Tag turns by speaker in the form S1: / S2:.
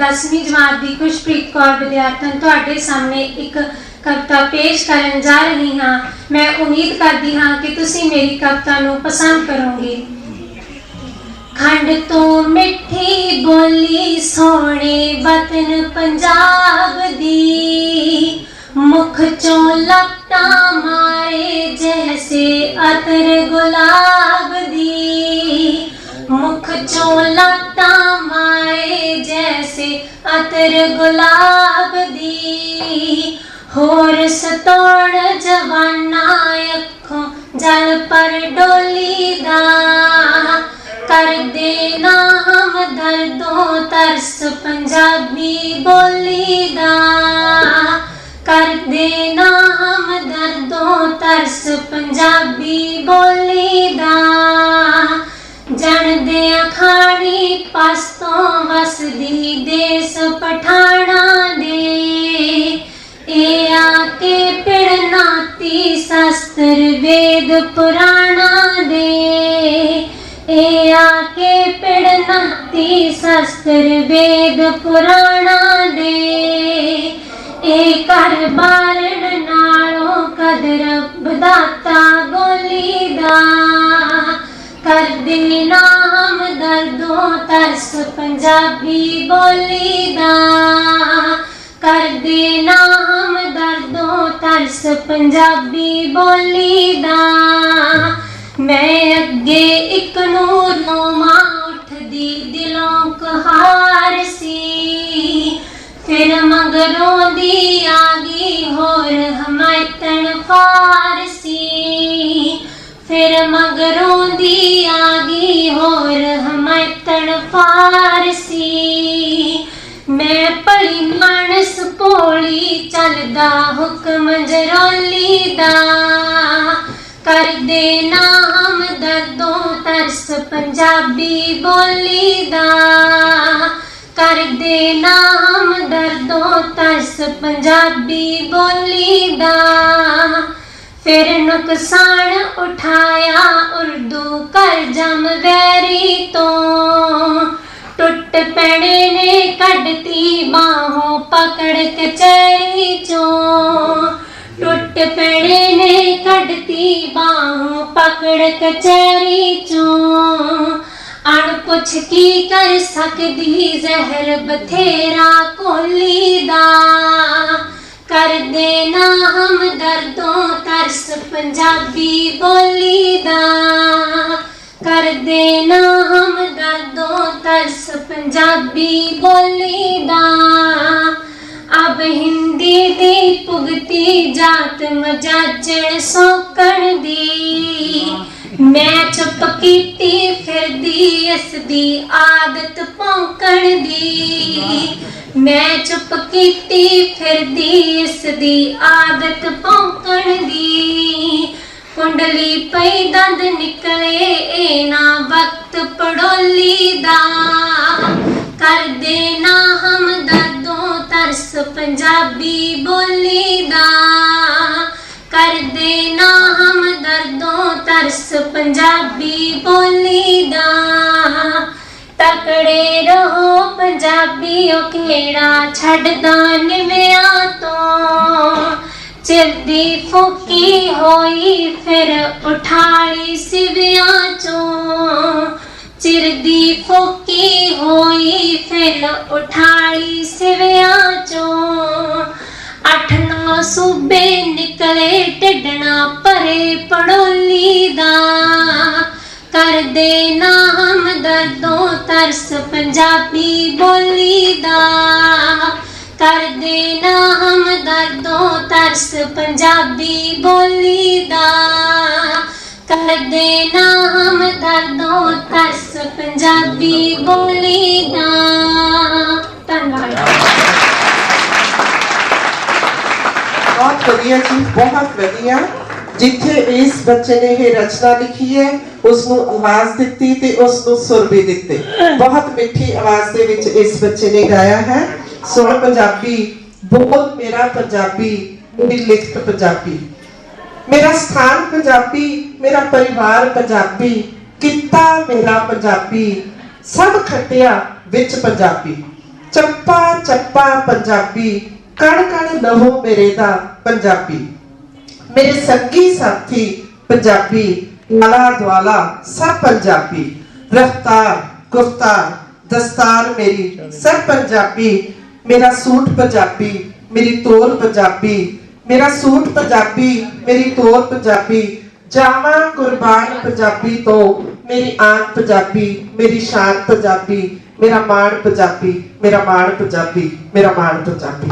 S1: 10ਵੀਂ ਜਮਾਤ ਦੀ ਖੁਸ਼ਪ੍ਰੀਤ ਕੌਰ ਵਿਦਿਆਰਥਣ ਤੁਹਾਡੇ ਸਾਹਮਣੇ ਇੱਕ ਕਵਿਤਾ ਪੇਸ਼ ਕਰਨ ਜਾ ਰਹੀ ਹਾਂ। ਮੈਂ ਉਮੀਦ ਕਰਦੀ ਹਾਂ ਕਿ ਤੁਸੀਂ ਮੇਰੀ ਕਵਿਤਾ ਨੂੰ ਪਸੰਦ ਕਰੋਗੇ। ਖੰਡ ਤੋਂ ਮਿੱਠੀ ਬੋਲੀ ਸੋਹਣੇ ਵਤਨ ਪੰਜਾਬ ਦੀ, ਮੁਖ ਚੋਂ ਲਪਟਾਂ ਮਾਰੇ ਜੈਸੇ ਅਤਰ ਗੁਲਾਬ ਦੀ, ਮੁਖ ਚੋਂ ਲਪਟਾਂ ਜੈਸੇ ਅਤਰ ਗੁਲਾਬ ਦੀ ਹੋਰ ਸਤੋੜ ਜਵਾਨਾ ਅੱਖੋਂ ਜਲ ਪਰ ਡੋਲੀ ਦਾ ਕਰ ਦੇ ਨਾਮ ਦਰਦੋਂ ਤਰਸ ਪੰਜਾਬੀ ਬੋਲੀ ਦਾ ਕਰ ਦੇ ਨਾਮ ਦਰਦੋਂ ਤਰਸ ਪੰਜਾਬੀ ਬੋਲੀ ਦਾ ਅਖਾੜੀ ਪਸਤੋਂ ਵਸਦੀ ਦੇਸ ਪਠਾਣਾ ਦੇ। ਇਹ ਆ ਕੇ ਪਿੜਨਾਤੀ ਸ਼ਸਤਰ ਵੇਦ ਪੁਰਾਣਾ ਦੇ। ਇਹ ਆ ਕੇ ਪਿੜਨਾਤੀ ਸ਼ਸਤਰ ਵੇਦ ਪੁਰਾਣਾ ਦੇ। ਇਹ ਕਰ ਬਾਰਣ ਨਾਲੋਂ ਕਦਰ ਬਦਾਤਾ ਗੋਲੀ ਦਾ ਕਰਦੇ ਨਾਮ ਦਰਦੋਂ ਤਰਸ ਪੰਜਾਬੀ ਬੋਲੀ ਦਾ ਕਰਦੇ ਨਾਮ ਦਰਦੋਂ ਤਰਸ ਪੰਜਾਬੀ ਬੋਲੀ ਦਾ ਮੈਂ ਅੱਗੇ ਇੱਕ ਨੂਰ ਨੂੰ ਮਾਂ ਉੱਠਦੀ ਦਿਲੋਂ ਕਹਾਰ ਸੀ। ਫਿਰ ਮਗਰੋਂ ਦੀ ਆ ਗਈ ਹੋਰ ਹਮਾਇਤਨ ਫਾਰਸੀ ਫਿਰ ਮਗਰੋਂ ਹਮਾਇਤਨ ਫਾਰਸੀ। ਮੈਂ ਭਲੀ ਮਨਸ ਭੋਲੀ, ਚੱਲਦਾ ਹੁਕਮ ਜਰੋਲੀ ਦਾ। ਕਰਦੇ ਨਾਮ ਦਰਦੋਂ ਤਰਸ ਪੰਜਾਬੀ ਬੋਲੀ ਦਾ। ਕਰਦੇ ਨਾਮ ਦਰਦੋਂ ਤਰਸ ਪੰਜਾਬੀ ਬੋਲੀ ਦਾ। ਫਿਰ ਨੁਕਸਾਨ ਉਠਾ ਪੈਣੇ ਨੇ ਕੱਢਤੀ ਬਾਹੋਂ ਪਕੜ ਕਚਹਿਰੀ ਚੋਂ। ਟੁੱਟ ਪੈਣੇ ਨੇ ਕੱਢਤੀ ਬਾਹੋਂ ਪਕੜ ਕਚਹਿਰੀ ਚੋਂ। ਅਣਪੁੱਛ ਕੀ ਕਰ ਸਕਦੀ ਜ਼ਹਿਰ ਬਥੇਰਾ ਕੋਲੀ ਦਾ। ਕਰ ਦੇਣਾ ਹਮ ਦਰਦੋਂ ਤਰਸ ਪੰਜਾਬੀ ਬੋਲੀ ਦਾ। ਕਰ ਦੇਣਾ ਹਮ ਦਰਦੋਂ ਤਰਸ ਪੰਜਾਬੀ ਬੋਲੀ ਦਾ ਅਬ ਹਿੰਦੀ ਦੀ ਪੁਗਤੀ ਜਾਤ ਮਜਾਜਣ ਸੋਕਣ ਦੀ। ਮੈਂ ਚੁੱਪ ਕੀਤੀ ਫਿਰਦੀ, ਇਸ ਦੀ ਆਦਤ ਭੌਂਕਣ ਦੀ। ਮੈਂ ਚੁੱਪ ਕੀਤੀ ਫਿਰਦੀ, ਇਸ ਦੀ ਆਦਤ ਪੰਜਾਬੀ ਬੋਲੀ ਦਾ ਕਰਦੇ ਨਾ ਹਮ ਦਰਦੋਂ ਤਰਸ। ਪੰਜਾਬੀ ਬੋਲੀ ਦਾ ਤਕੜੇ ਰਹੋ ਪੰਜਾਬੀਓ, ਕਿਹੜਾ ਛੱਡਦਾ ਨਿਵਿਆਂ ਤੋਂ? ਚਿਰਦੀ ਫੁਕੀ ਹੋਈ, ਫਿਰ ਉਠਾਲੀ ਸਿਵਿਆਂ ਚੋਂ। ਚਿਰ ਦੀ ਫੋਕੀ ਹੋਈ ਫਿਰ ਉਠਾਲੀ ਸਿਵਿਆਂ ਚੋਂ। ਅੱਠ ਨੌ ਸੂਬੇ ਨਿਕਲੇ ਢਿੱਡਣਾ ਭਰੇ ਪੜੋਲੀ ਦਾ। ਕਰਦੇ ਨਾਮ ਦਰਦੋਂ ਤਰਸ ਪੰਜਾਬੀ ਬੋਲੀ ਦਾ। ਕਰਦੇ ਨਾਮ ਦਰਦੋਂ ਤਰਸ ਪੰਜਾਬੀ ਬੋਲੀ ਦਾ। ਕਰਦੇ ਨਾਮ ਦਰਦੋਂ ਤਰਸ ਪੰਜਾਬੀ ਬੋਲੀ ਦਾ ਧੰਨਵਾਦ
S2: ਬਹੁਤ ਵਧੀਆ ਜੀ ਬਹੁਤ ਵਧੀਆ ਜਿੱਥੇ ਇਸ ਬੱਚੇ ਨੇ ਇਹ ਰਚਨਾ ਲਿਖੀ ਹੈ ਉਸ ਨੂੰ ਆਵਾਜ਼ ਦਿੱਤੀ ਤੇ ਉਸ ਨੂੰ ਸੁਰ ਵੀ ਦਿੱਤੇ ਬਹੁਤ ਮਿੱਠੀ ਆਵਾਜ਼ ਦੇ ਵਿੱਚ ਇਸ ਬੱਚੇ ਨੇ ਗਾਇਆ ਹੈ ਸੁਣ ਪੰਜਾਬੀ ਬੋਲ ਮੇਰਾ ਪੰਜਾਬੀ ਮੇਰੀ ਲਿਖਤ ਪੰਜਾਬੀ ਮੇਰਾ ਸਥਾਨ ਪੰਜਾਬੀ ਮੇਰਾ ਪਰਿਵਾਰ ਪੰਜਾਬੀ ਕਿੱਤਾ ਮੇਰਾ ਪੰਜਾਬੀ, ਸਭ ਖੱਟਿਆ ਵਿੱਚ ਪੰਜਾਬੀ। ਚੱਪਾ ਚੱਪਾ ਪੰਜਾਬੀ, ਕਣ ਕਣ ਲਹੋ ਮੇਰੇ ਦਾ ਪੰਜਾਬੀ। ਮੇਰੇ ਸੰਗੀ ਸਾਥੀ ਪੰਜਾਬੀ, ਆਲਾ ਦੁਆਲਾ ਸਭ ਪੰਜਾਬੀ। ਰਫਤਾਰ, ਗੁਫਤਾਰ, ਦਸਤਾਰ ਮੇਰੀ ਸਭ ਪੰਜਾਬੀ। ਮੇਰਾ ਸੂਟ ਪੰਜਾਬੀ, ਮੇਰੀ ਤੋਰ ਪੰਜਾਬੀ। ਮੇਰਾ ਸੂਟ ਪੰਜਾਬੀ, ਮੇਰੀ ਤੋਰ ਪੰਜਾਬੀ। ਜਾਵਾਂ ਕੁਰਬਾਨ ਪੰਜਾਬੀ ਤੋਂ, ਮੇਰੀ ਆਨ ਪੰਜਾਬੀ, ਮੇਰੀ ਸ਼ਾਨ ਪੰਜਾਬੀ, ਮੇਰਾ ਮਾਣ ਪੰਜਾਬੀ, ਮੇਰਾ ਮਾਣ ਪੰਜਾਬੀ, ਮੇਰਾ ਮਾਣ ਪੰਜਾਬੀ।